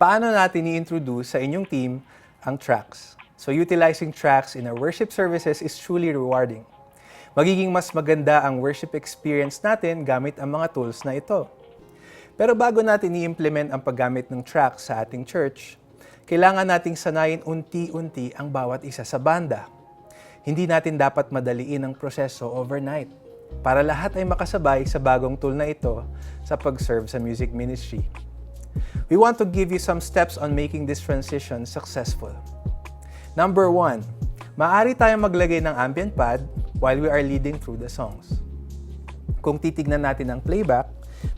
paano natin i-introduce sa inyong team ang tracks. So utilizing tracks in our worship services is truly rewarding. Magiging mas maganda ang worship experience natin gamit ang mga tools na ito. Pero bago natin i-implement ang paggamit ng tracks sa ating church, kailangan nating sanayin unti-unti ang bawat isa sa banda. Hindi natin dapat madaliin ang proseso overnight para lahat ay makasabay sa bagong tool na ito sa pag-serve sa music ministry. We want to give you some steps on making this transition successful. Number one, maaari tayong maglagay ng ambient pad while we are leading through the songs. Kung titignan natin ang playback,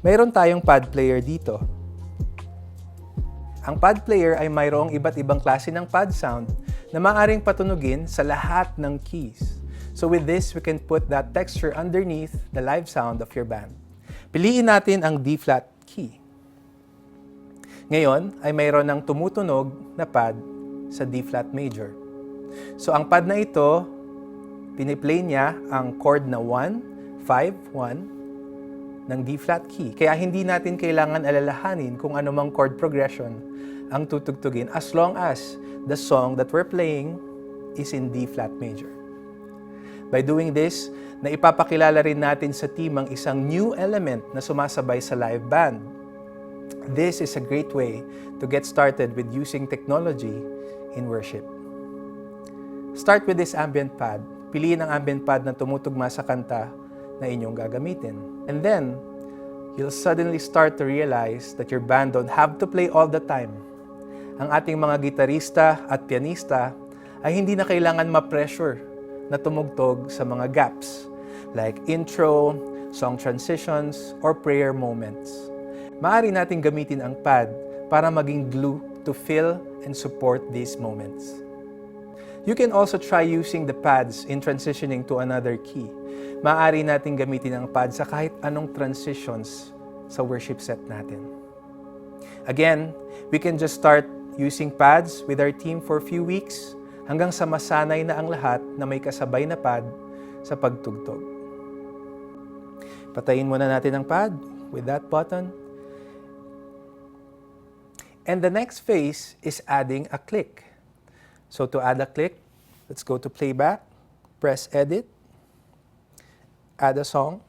mayroon tayong pad player dito. Ang pad player ay mayroong iba't ibang klase ng pad sound na maaaring patunugin sa lahat ng keys. So with this, we can put that texture underneath the live sound of your band. Piliin natin ang D-flat. Ngayon ay mayroon ng tumutunog na pad sa D-flat major. So ang pad na ito, piniplay niya ang chord na 1, 5, 1 ng D-flat key. Kaya hindi natin kailangan alalahanin kung anumang chord progression ang tutugtugin as long as the song that we're playing is in D-flat major. By doing this, na ipapakilala rin natin sa team ang isang new element na sumasabay sa live band. This is a great way to get started with using technology in worship. Start with this ambient pad. Piliin ang ambient pad na tumutugma sa kanta na inyong gagamitin. And then, you'll suddenly start to realize that your band don't have to play all the time. Ang ating mga gitarista at pianista ay hindi na kailangan ma-pressure na tumugtog sa mga gaps like intro, song transitions, or prayer moments. Maaari natin gamitin ang pad para maging glue to fill and support these moments. You can also try using the pads in transitioning to another key. Maaari natin gamitin ang pad sa kahit anong transitions sa worship set natin. Again, we can just start using pads with our team for a few weeks hanggang sa masanay na ang lahat na may kasabay na pad sa pagtugtog. Patayin muna natin ang pad with that button. And the next phase is adding a click. So to add a click, let's go to playback, press edit, add a song,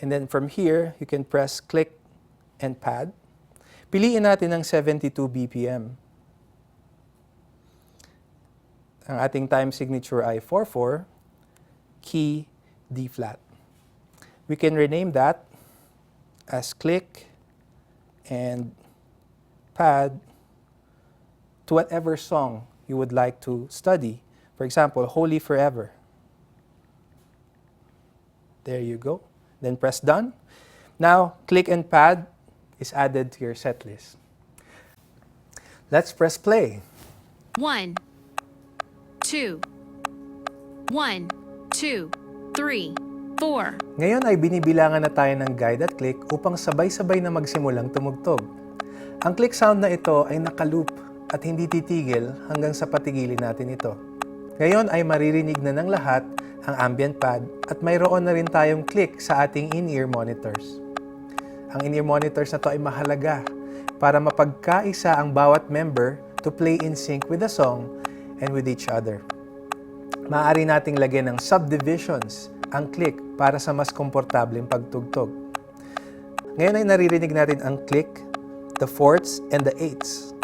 and then from here, you can press click and pad. Piliin natin ang 72 BPM. Ang ating time signature ay 4-4, key D flat. We can rename that as click and pad to whatever song you would like to study. For example, Holy Forever. There you go. Then press done. Now, click and pad is added to your set list. Let's press play. One, two, one, two, three, four. Ngayon ay binibilangan na tayo ng guide at click upang sabay-sabay na magsimulang tumugtog. Ang click sound na ito ay nakaloop at hindi titigil hanggang sa patigilin natin ito. Ngayon ay maririnig na ng lahat ang ambient pad at mayroon na rin tayong click sa ating in-ear monitors. Ang in-ear monitors na to ay mahalaga para mapagkaisa ang bawat member to play in sync with the song and with each other. Maaari nating lagyan ng subdivisions ang click para sa mas komportableng pagtugtog. Ngayon ay naririnig natin ang click, the fourths, and the eighths.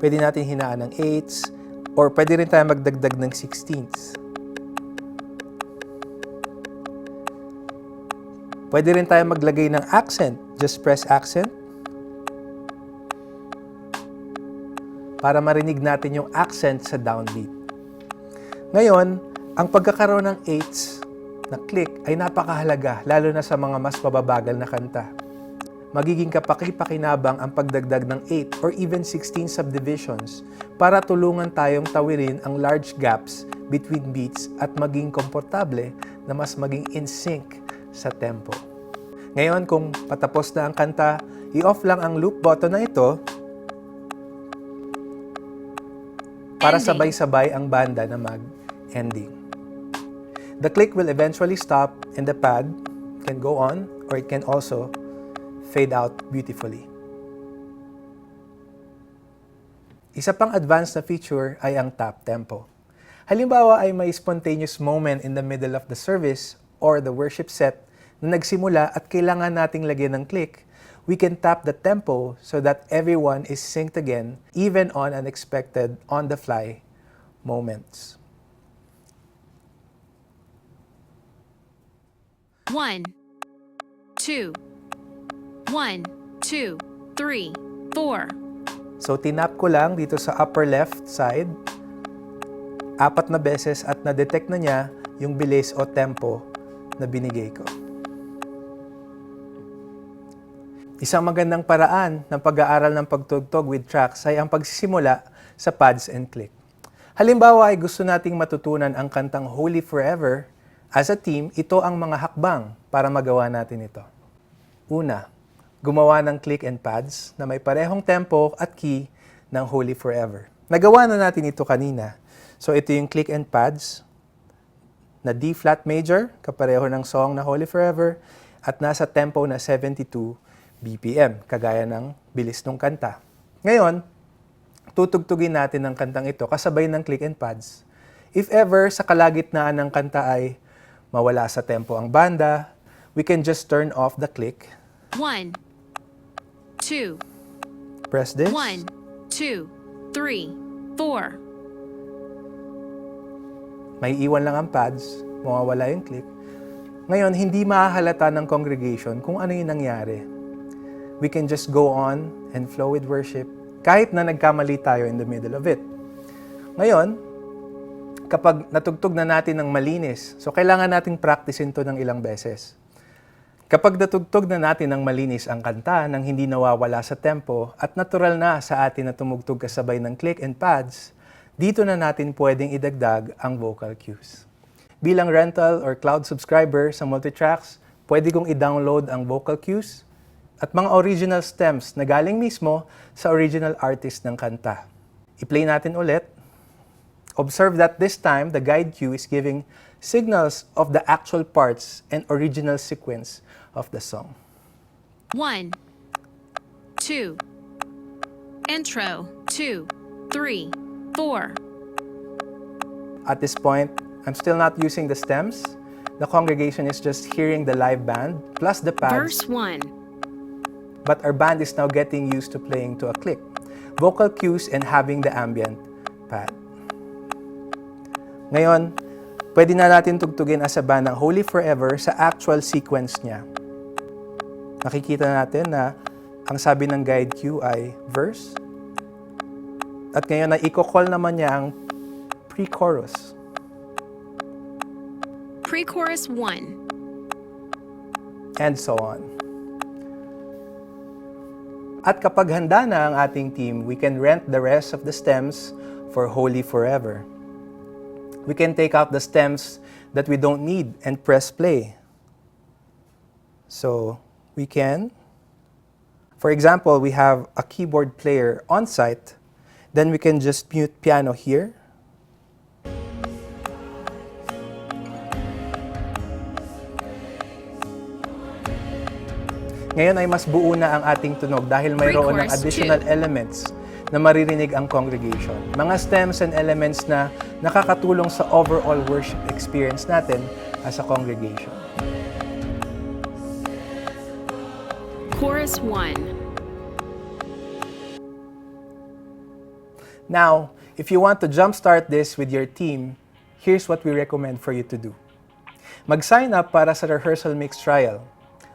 Pwede natin hinaan ng eighths, or pwede rin tayo magdagdag ng sixteenths. Pwede rin tayo maglagay ng accent. Just press accent. Para marinig natin yung accent sa downbeat. Ngayon, ang pagkakaroon ng eighths na click ay napakahalaga, lalo na sa mga mas mababagal na kanta. Magiging kapaki-pakinabang ang pagdagdag ng 8 or even 16 subdivisions para tulungan tayong tawirin ang large gaps between beats at maging komportable na mas maging in sync sa tempo. Ngayon, kung patapos na ang kanta, i-off lang ang loop button na ito para sabay-sabay ang banda na mag-ending. The click will eventually stop and the pad can go on or it can also fade out beautifully. Isa pang advanced na feature ay ang tap tempo. Halimbawa ay may spontaneous moment in the middle of the service or the worship set na nagsimula at kailangan nating lagyan ng click, we can tap the tempo so that everyone is synced again even on unexpected on-the-fly moments. One, two, one, two, three, four. So tinap ko lang dito sa upper left side, apat na beses at na-detect na niya yung bilis o tempo na binigay ko. Isang magandang paraan ng pag-aaral ng pagtugtog with tracks ay ang pagsisimula sa pads and click. Halimbawa ay gusto nating matutunan ang kantang Holy Forever, as a team, ito ang mga hakbang para magawa natin ito. Una, gumawa ng click and pads na may parehong tempo at key ng Holy Forever. Nagawa na natin ito kanina. So ito yung click and pads na D flat major, kapareho ng song na Holy Forever, at nasa tempo na 72 BPM, kagaya ng bilis ng kanta. Ngayon, tutugtugin natin ang kantang ito kasabay ng click and pads. If ever sa kalagitnaan ng kanta ay mawala sa tempo ang banda, we can just turn off the click, One, two, press this, one, two, three, four. may iwan lang ang pads, mawawala yung click. Ngayon, hindi mahahalata ng congregation kung ano yung nangyari. We can just go on and flow with worship kahit na nagkamali tayo in the middle of it. Ngayon, kapag natugtog na natin ng malinis, so kailangan nating practicein to ng ilang beses. Kapag natugtog na natin ng malinis ang kanta nang hindi nawawala sa tempo at natural na sa atin na tumugtog kasabay ng click and pads, dito na natin pwedeng idagdag ang vocal cues. Bilang rental or cloud subscriber sa Multitracks, pwede kong i-download ang vocal cues at mga original stems na galing mismo sa original artist ng kanta. I-play natin ulit. Observe that this time, the guide cue is giving signals of the actual parts and original sequence of the song. One, two. Intro, two, three, four. At this point, I'm still not using the stems. The congregation is just hearing the live band plus the pads, Verse one. but our band is now getting used to playing to a click, vocal cues, and having the ambient pad. Ngayon, pwede na natin tugtugin as a band ang Holy Forever sa actual sequence niya. Nakikita natin na ang sabi ng guide cue ay verse. At ngayon na i-call naman niya ang pre-chorus. Pre-chorus one. and so on. At kapag handa na ang ating team, we can rent the rest of the stems for Holy Forever. We can take out the stems that we don't need and press play. So we can, for example, we have a keyboard player on site, then we can just mute piano here Ngayon ay mas buo na ang ating tunog dahil mayroon ng additional two. elements na maririnig ang congregation. Mga stems and elements na nakakatulong sa overall worship experience natin as a congregation. Chorus one. Now, if you want to jumpstart this with your team, here's what we recommend for you to do. Mag-sign up para sa rehearsal mix trial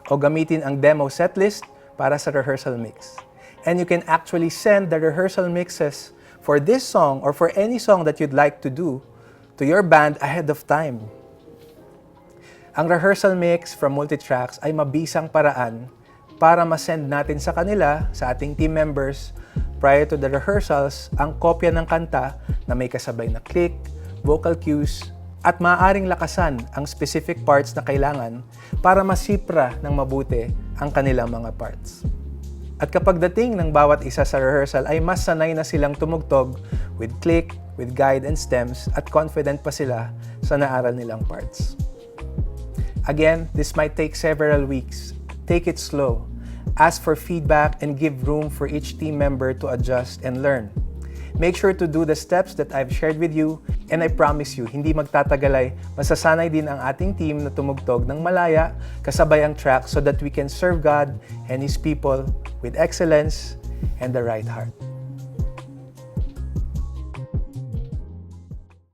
o gamitin ang demo setlist para sa rehearsal mix. And you can actually send the rehearsal mixes for this song or for any song that you'd like to do to your band ahead of time. Ang rehearsal mix from Multitracks ay mabisang paraan para ma-send natin sa kanila, sa ating team members, prior to the rehearsals, ang kopya ng kanta na may kasabay na click, vocal cues, at maaaring lakasan ang specific parts na kailangan para masipra ng mabuti ang kanilang mga parts. At kapag dating ng bawat isa sa rehearsal ay mas sanay na silang tumugtog with click, with guide and stems at confident pa sila sa naaral nilang parts. Again, this might take several weeks. Take it slow. Ask for feedback and give room for each team member to adjust and learn. Make sure to do the steps that I've shared with you and I promise you, hindi magtatagalay, masasanay din ang ating team na tumugtog ng malaya kasabay ang track so that we can serve God and His people with excellence and the right heart.